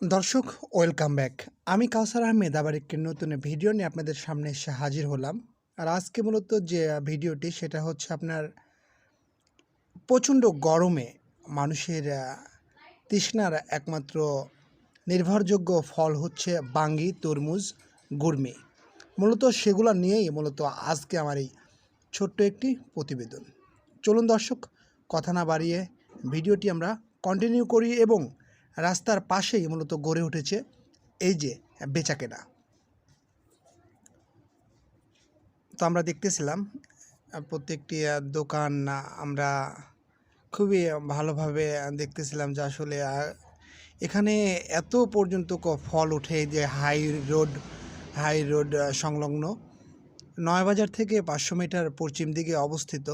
দর্শক welcome back আমি কাউসার আহমেদ, আবার একটি নতুন ভিডিও নিয়ে আপনাদের সামনে এসে হাজির হলাম। আর আজকে মূলত যে ভিডিওটি সেটা হচ্ছে আপনার প্রচণ্ড গরমে মানুষের তৃষ্ণার একমাত্র নির্ভরযোগ্য ফল হচ্ছে বাঙ্গি, তরমুজ, গুড়মি। মূলত সেগুলো নিয়েই মূলত আজকে আমার এই ছোট্ট একটি প্রতিবেদন। চলুন দর্শক, কথা না বাড়িয়ে ভিডিওটি আমরা কন্টিনিউ করি এবং রাস্তার পাশেই মূলত গড়ে উঠেছে এই যে বেচাকেনা। তো আমরা দেখতেছিলাম প্রত্যেকটি দোকান আমরা খুবই ভালোভাবে দেখতেছিলাম যে আসলে এখানে এত পর্যন্ত ফল ওঠে যে হাই রোড হাই রোড সংলগ্ন। নয়াবাজার থেকে পাঁচশো মিটার পশ্চিম দিকে অবস্থিত।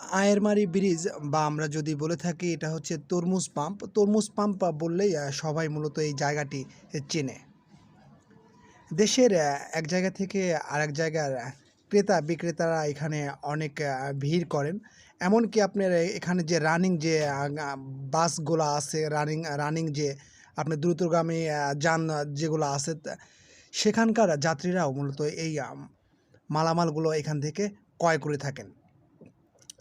আয়েরমারি ব্রিজ বা আমরা যদি বলে থাকি এটা হচ্ছে তরমুজ পাম্প। তরমুজ পাম্প বললেই সবাই মূলত এই জায়গাটি চেনে। দেশের এক জায়গা থেকে আরেক জায়গার ক্রেতা বিক্রেতারা এখানে অনেক ভিড় করেন। এমনকি আপনার এখানে যে রানিং যে বাসগুলো আছে রানিং রানিং যে আপনার দ্রুতগামী যান যেগুলো আছে সেখানকার যাত্রীরাও মূলত এই মালামালগুলো এখান থেকে ক্রয় করে থাকেন।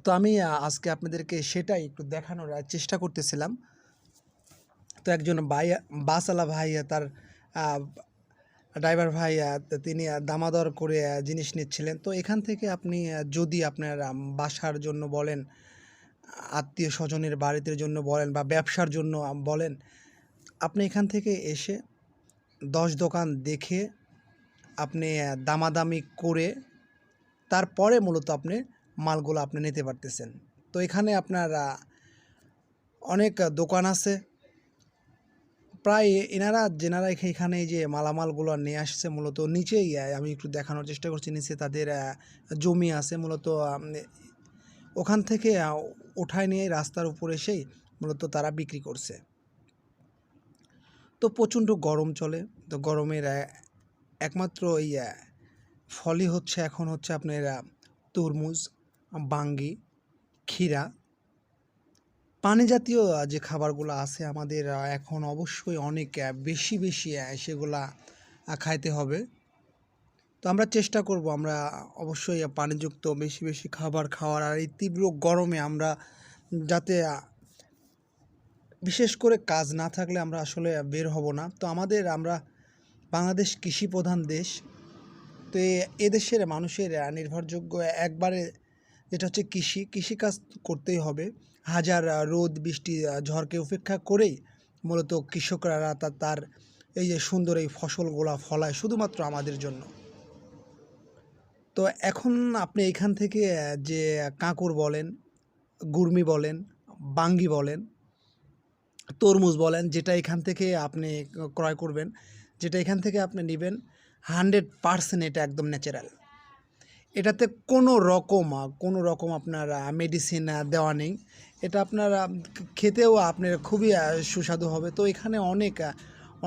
তো আমি আজকে আপনাদেরকে সেটাই একটু দেখানোর চেষ্টা করতেছিলাম। তো একজন ভাই বাসওয়ালা ভাই আহ, তার ড্রাইভার ভাই তিনি দামাদর করে জিনিস নিচ্ছিলেন। তো এখান থেকে আপনি যদি আপনার বাসার জন্য বলেন আত্মীয় স্বজনের বাড়িতে জন্য বলেন বা ব্যবসার জন্য বলেন আপনি এখান থেকে এসে দশ দোকান দেখে আপনি দামাদামি করে তারপরে মূলত আপনি মালগুলো আপনি নিতে পারতেছেন। তো এখানে আপনার অনেক দোকান আছে। প্রায় এনারা, যেনারা এখা- এখানে যে মালামালগুলো নিয়ে আসছে, মূলত নিচেই আমি একটু দেখানোর চেষ্টা করছি, নিচে তাদের জমি আছে, মূলত ওখান থেকে ওঠায় নিয়ে রাস্তার উপর এসেই মূলত তারা বিক্রি করছে। তো প্রচণ্ড গরম চলে। তো গরমের একমাত্র এই ফলই হচ্ছে, এখন হচ্ছে আপনার তরমুজ। বাঙ্গি, ক্ষীরা পানি জাতীয় যে খাবারগুলো আছে আমাদের এখন অবশ্যই অনেক বেশি বেশি সেগুলা খাইতে হবে। তো আমরা চেষ্টা করব আমরা অবশ্যই পানিযুক্ত বেশি বেশি খাবার খাওয়ার আর এই তীব্র গরমে আমরা যাতে বিশেষ করে কাজ না থাকলে আমরা আসলে বের হব না। তো আমাদের, আমরা বাংলাদেশ কৃষি প্রধান দেশ। তো এদেশের মানুষের নির্ভরযোগ্য, একবারে যেটা হচ্ছে কৃষি, কৃষিকাজ করতেই হবে। হাজার রোদ, বৃষ্টি ঝড়কে উপেক্ষা করেই মূলত কৃষকরা তার এই যে সুন্দর এই ফসলগুলা ফলায় শুধুমাত্র আমাদের জন্য। তো এখন আপনি এখান থেকে যে কাঁকুর বলেন গুর্মি বলেন, বাঙ্গি বলেন, তরমুজ বলেন, যেটা এখান থেকে আপনি ক্রয় করবেন, যেটা এখান থেকে আপনি নেবেন হান্ড্রেড পারসেন্ট এটা একদম ন্যাচারাল এটাতে কোনো রকম কোনো রকম আপনার মেডিসিন দেওয়া নেই। এটা আপনার খেতেও আপনার খুবই সুস্বাদু হবে। তো এখানে অনেক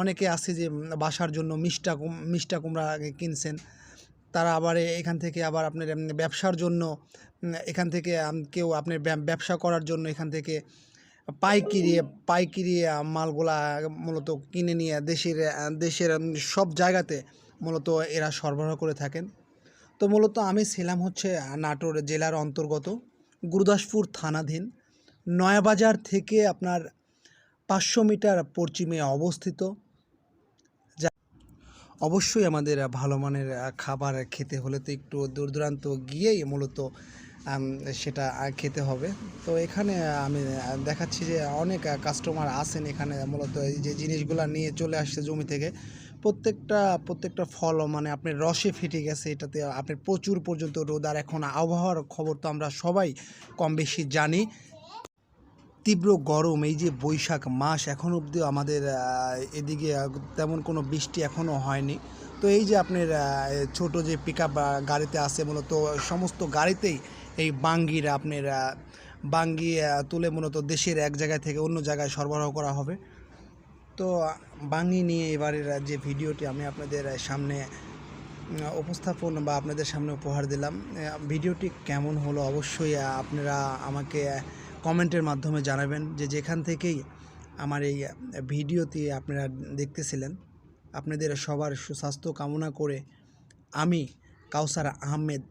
অনেকে আছে যে বাসার জন্য মিষ্টা মিষ্টা কুমড়া কিনছেন। তারা আবার এখান থেকে আবার আপনার ব্যবসার জন্য এখান থেকে কেউ আপনার ব্যবসা করার জন্য এখান থেকে পাইকিরি পাইকিরি মালগুলা মূলত কিনে নিয়ে দেশের দেশের সব জায়গাতে মূলত এরা সরবরাহ করে থাকেন। তো মূলত আমি ছিলাম হচ্ছে নাটোর জেলার অন্তর্গত গুরুদাসপুর থানাধীন। নয়াবাজার থেকে আপনার পাঁচশো মিটার পশ্চিমে অবস্থিত। যা- অবশ্যই আমাদের ভালো মানের খাবার খেতে হলে তো একটু দূর দূরান্ত গিয়েই মূলত সেটা খেতে হবে। তো এখানে আমি দেখাচ্ছি যে অনেক কাস্টমার আসেন এখানে মূলত এই যে জিনিসগুলো নিয়ে চলে আসছে জমি থেকে। প্রত্যেকটা প্রত্যেকটা ফল মানে আপনার রসে ফেটে গেছে এটাতে। আপনার প্রচুর পর্যন্ত রোদ আর এখন আবহাওয়ার খবর তো আমরা সবাই কম বেশি জানি। তীব্র গরম, এই যে বৈশাখ মাস এখন অবধি আমাদের এদিকে তেমন কোনো বৃষ্টি এখনও হয়নি। তো এই যে আপনার ছোট যে পিক গাড়িতে আছে মূলত, সমস্ত গাড়িতেই এই বাঙ্গির আপনার বাঙ্গি তুলে মূলত দেশের এক জায়গা থেকে অন্য জায়গায় সরবরাহ করা হবে। তো বাঙি নিয়ে এবারের যে ভিডিওটি আমি আপনাদের সামনে উপস্থাপন বা আপনাদের সামনে উপহার দিলাম ভিডিওটি কেমন হলো অবশ্যই আপনারা আমাকে কমেন্টের মাধ্যমে জানাবেন যে যেখান থেকেই আমার এই ভিডিওতে আপনারা দেখতেছিলেন। আপনাদের সবার সুস্বাস্থ্য কামনা করে আমি কাউসার আহমেদ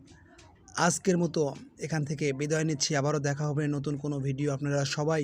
আজকের মতো এখান থেকে বিদায় নিচ্ছি। আবারও দেখা হবে নতুন কোনো ভিডিও। আপনারা সবাই